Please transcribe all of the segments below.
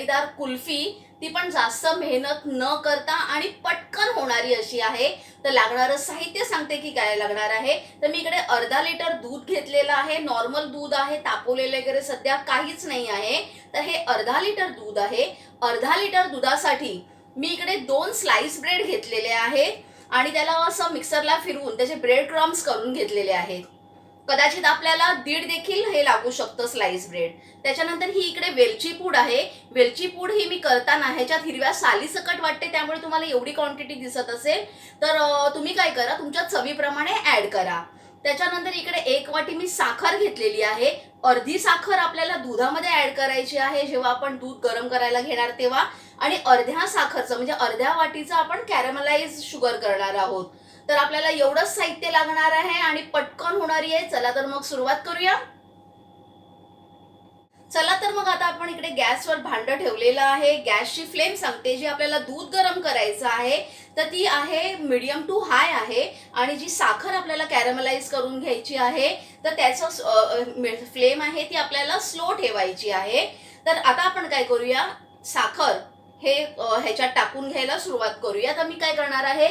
चमकदार कुल्फी ती पण जास्त मेहनत न करता आणि पटकन होणारी अशी आहे. तर लागणारं साहित्य सांगते की काय लागणार आहे. तर मी इकडे अर्धा लिटर दूध घेतलेलं आहे. नॉर्मल दूध आहे तापवलेलं वगैरे सध्या काहीच नाही आहे. तर हे अर्धा लिटर दूध आहे. अर्धा लिटर दुधासाठी मी इकडे दोन स्लाइस ब्रेड घेतलेले आहे आणि त्याला असं मिक्सरला फिरवून त्याचे ब्रेड क्रम्स करून घेतलेले आहेत. कदाचित आपल्याला दीड देखील हे लागू शकतं स्लाइस ब्रेड त्याच्यानंतर ही इकडे वेलची पूड आहे. वेलची पूड ही मी करताना ह्याच्यात हिरव्या साली सकट वाटते त्यामुळे तुम्हाला एवढी क्वांटिटी दिसत असेल. तर तुम्ही काय करा तुमच्या चवीप्रमाणे ऍड करा. त्याच्यानंतर इकडे एक वाटी मी साखर घेतलेली आहे. अर्धी साखर आपल्याला दुधामध्ये ऍड करायची आहे. जेव्हा आपण दूध गरम करायला घेणार तेव्हा. आणि अर्ध्या साखरचं म्हणजे अर्ध्या वाटीचं आपण कॅरमलाइज शुगर करणार आहोत. तर आपल्याला एवढंच साहित्य लागणार आहे आणि पटकन होणारी आहे. चला तर मग सुरुवात करूया. चला तर मग आता आपण इकडे गॅसवर भांडं ठेवलेलं आहे. गॅसची फ्लेम सांगते जी आपल्याला दूध गरम करायचं आहे तर ती आहे मीडियम टू हाय आहे. आणि जी साखर आपल्याला कॅरमलाइज करून घ्यायची आहे तर त्याचं फ्लेम आहे ती आपल्याला स्लो ठेवायची आहे. तर आता आपण काय करूया? साखर हे ह्याच्यात टाकून घ्यायला सुरुवात करूया. तर मी काय करणार आहे?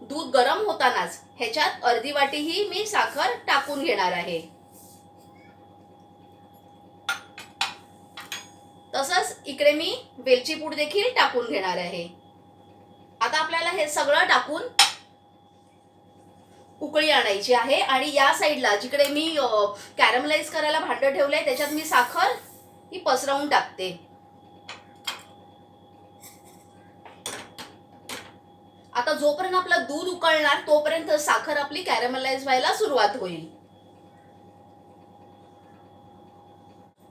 दूध गरम होतानाच ह्याच्यात अर्धी वाटीही मी साखर टाकून घेणार आहे. तसंच इकडे मी वेलची पूड देखील टाकून घेणार आहे. आता आपल्याला हे सगळं टाकून उकळी आणायची आहे आणि या साईडला जिकडे मी कॅरमलाइज करायला भांड ठेवलंय त्याच्यात मी साखर ही पसरवून टाकते. जोपर्यंत आपलं दूध उकळणार तोपर्यंत साखर आपली कॅरमलाइज व्हायला सुरुवात होईल.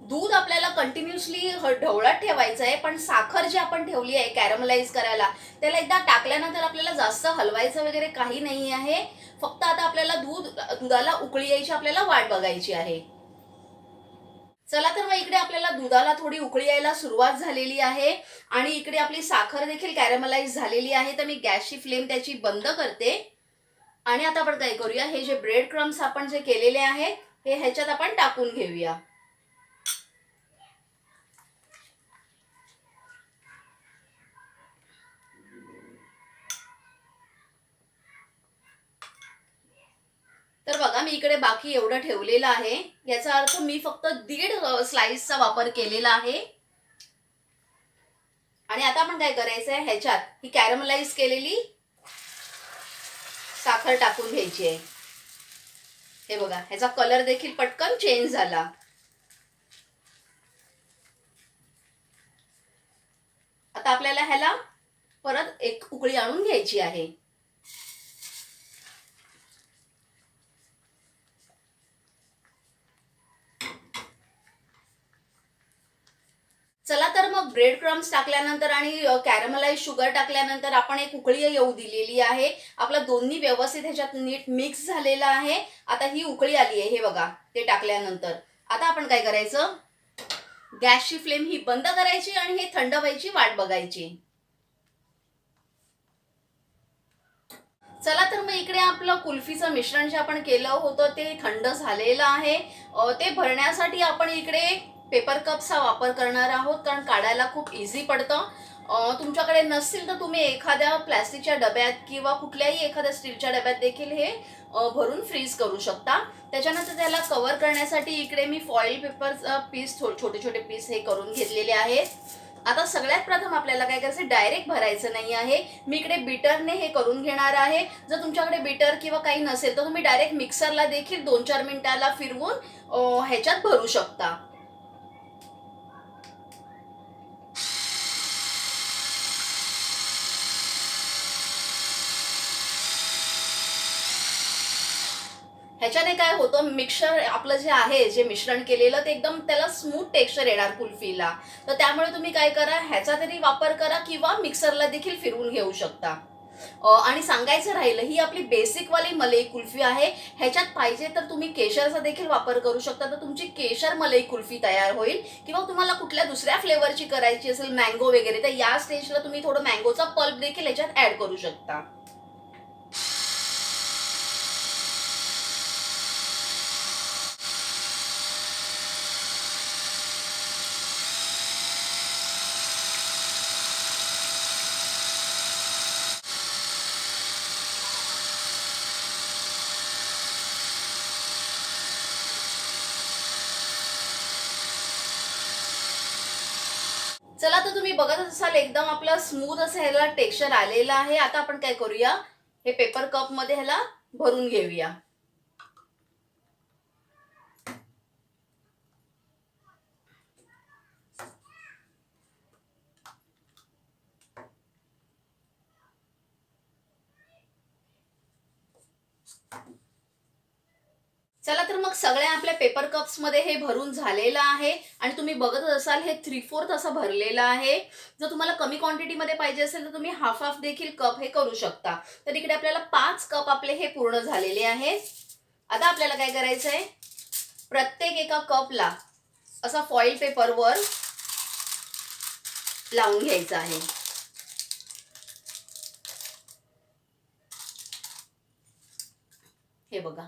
दूध आपल्याला कंटिन्युअसली ढवळत ठेवायचं आहे पण साखर जी आपण ठेवली आहे कॅरमलाइज करायला त्याला एकदा टाकल्यानंतर आपल्याला जास्त हलवायचं वगैरे काही नाही आहे. फक्त आता आपल्याला दूध दुधाला उकळी यायची आपल्याला वाट बघायची आहे. चला तर मग इकडे आपल्याला दुधाला थोडी उकळी यायला सुरुवात झालेली आहे. आणि इकडे आपली साखर देखील कॅरमलाइज झालेली आहे. तर मी गॅसची फ्लेम त्याची बंद करते. आणि आता आपण काय करूया? हे जे ब्रेड क्रम्स आपण जे केलेले आहेत हे ह्याच्यात आपण टाकून घेऊया. तर बघा मी इकडे बाकी एवढं ठेवलेलं आहे. याचा अर्थ मी फक्त दीड स्लाइसचा वापर केलेला आहे. आणि आता आपण काय करायचं आहे ह्याच्यात ही कॅरमलाइज केलेली साखर टाकून घ्यायची आहे. हे बघा ह्याचा कलर देखील पटकन चेंज झाला. आता आपल्याला ह्याला परत एक उकळी आणून घ्यायची आहे. चला तर मग ब्रेड क्रम्स टाकल्यानंतर आणि कॅरमलाइज शुगर टाकल्यानंतर आपण एक उकळी येऊ दिलेली आहे. आपला दोन्ही व्यवस्थित ह्याच्यात नीट मिक्स झालेलं आहे. आता ही उकळी आली आहे हे बघा ते टाकल्यानंतर. आता आपण काय करायचं? गॅसची फ्लेम ही बंद करायची आणि हे थंड व्हायची वाट बघायची. चला तर मग इकडे आपलं कुल्फीचं मिश्रण जे आपण केलं होतं ते थंड झालेलं आहे. ते भरण्यासाठी आपण इकडे पेपर कपचा वापर करणार आहोत कारण काढायला खूप इझी पडतं. तुमच्याकडे नसतील तर तुम्ही एखाद्या प्लॅस्टिकच्या डब्यात किंवा कुठल्याही एखाद्या स्टीलच्या डब्यात देखील हे भरून फ्रीज करू शकता. त्याच्यानंतर त्याला कव्हर करण्यासाठी इकडे मी फॉईल पेपरचा पीस छोटे छोटे पीस हे करून घेतलेले आहेत. आता सगळ्यात प्रथम आपल्याला काय करायचं डायरेक्ट भरायचं नाही आहे. मी इकडे बीटरने हे करून घेणार आहे. जर तुमच्याकडे बीटर किंवा काही नसेल तर तुम्ही डायरेक्ट मिक्सरला देखील दोन चार मिनिटाला फिरवून ह्याच्यात भरू शकता. ह्याच्याने काय होतं मिक्सर आपलं जे आहे जे मिश्रण केलेलं ते एकदम त्याला स्मूथ टेक्स्चर येणार कुल्फीला. तर त्यामुळे तुम्ही काय करा ह्याचा तरी वापर करा किंवा मिक्सरला देखील फिरवून घेऊ शकता. आणि सांगायचं राहिलं ही आपली बेसिकवाली मलई कुल्फी आहे. ह्याच्यात पाहिजे तर तुम्ही केशरचा देखील वापर करू शकता. तर तुमची केशर मलई कुल्फी तयार होईल. किंवा तुम्हाला कुठल्या दुसऱ्या फ्लेवरची करायची असेल मँगो वगैरे तर या स्टेजला तुम्ही थोडं मँगोचा पल्प देखील ह्याच्यात ऍड करू शकता. तुम्ही बघत असाल एकदम आपलं स्मूथ असं ह्याला टेक्स्चर आलेलं आहे. आता आपण काय करूया? हे पेपर कपमध्ये ह्याला भरून घेऊया. चला तर मग सगळ्या आपल्या पेपर कप्समध्ये हे भरून झालेलं आहे. आणि तुम्ही बघत असाल हे थ्री फोर्थ असं भरलेलं आहे. जर तुम्हाला कमी क्वांटिटीमध्ये पाहिजे असेल तर तुम्ही हाफ हाफ देखील कप हे करू शकता. तर इकडे आपल्याला पाच कप आपले हे पूर्ण झालेले आहेत. आता आपल्याला काय करायचं आहे प्रत्येक एका कपला असा फॉईल पेपरवर लावून घ्यायचा आहे. हे बघा.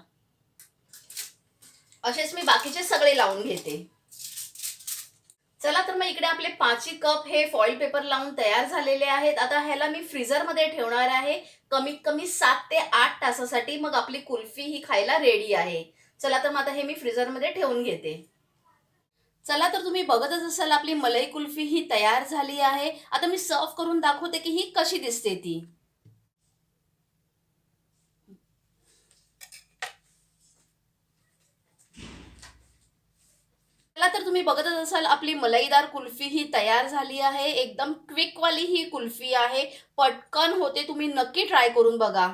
असेच मी बाकीचे सगळे लावून घेते. चला तर मग इकडे आपले पाचही कप हे फॉईल पेपर लावून तयार झालेले आहेत. आता ह्याला मी फ्रीझरमध्ये ठेवणार आहे. कमीत कमी सात ते आठ तासासाठी मग आपली कुल्फी ही खायला रेडी आहे. चला तर मग आता हे मी फ्रीझरमध्ये ठेवून घेते. चला तर तुम्ही बघतच असाल आपली मलाई कुल्फी ही तयार झाली आहे. आता मी सर्व करून दाखवते की ही कशी दिसते ती. तर तुम्ही बघतच असाल आपली मलईदार कुल्फी ही तयार झाली आहे. एकदम क्विकवाली ही कुल्फी आहे. पटकन होते तुम्ही नक्की ट्राय करून बघा.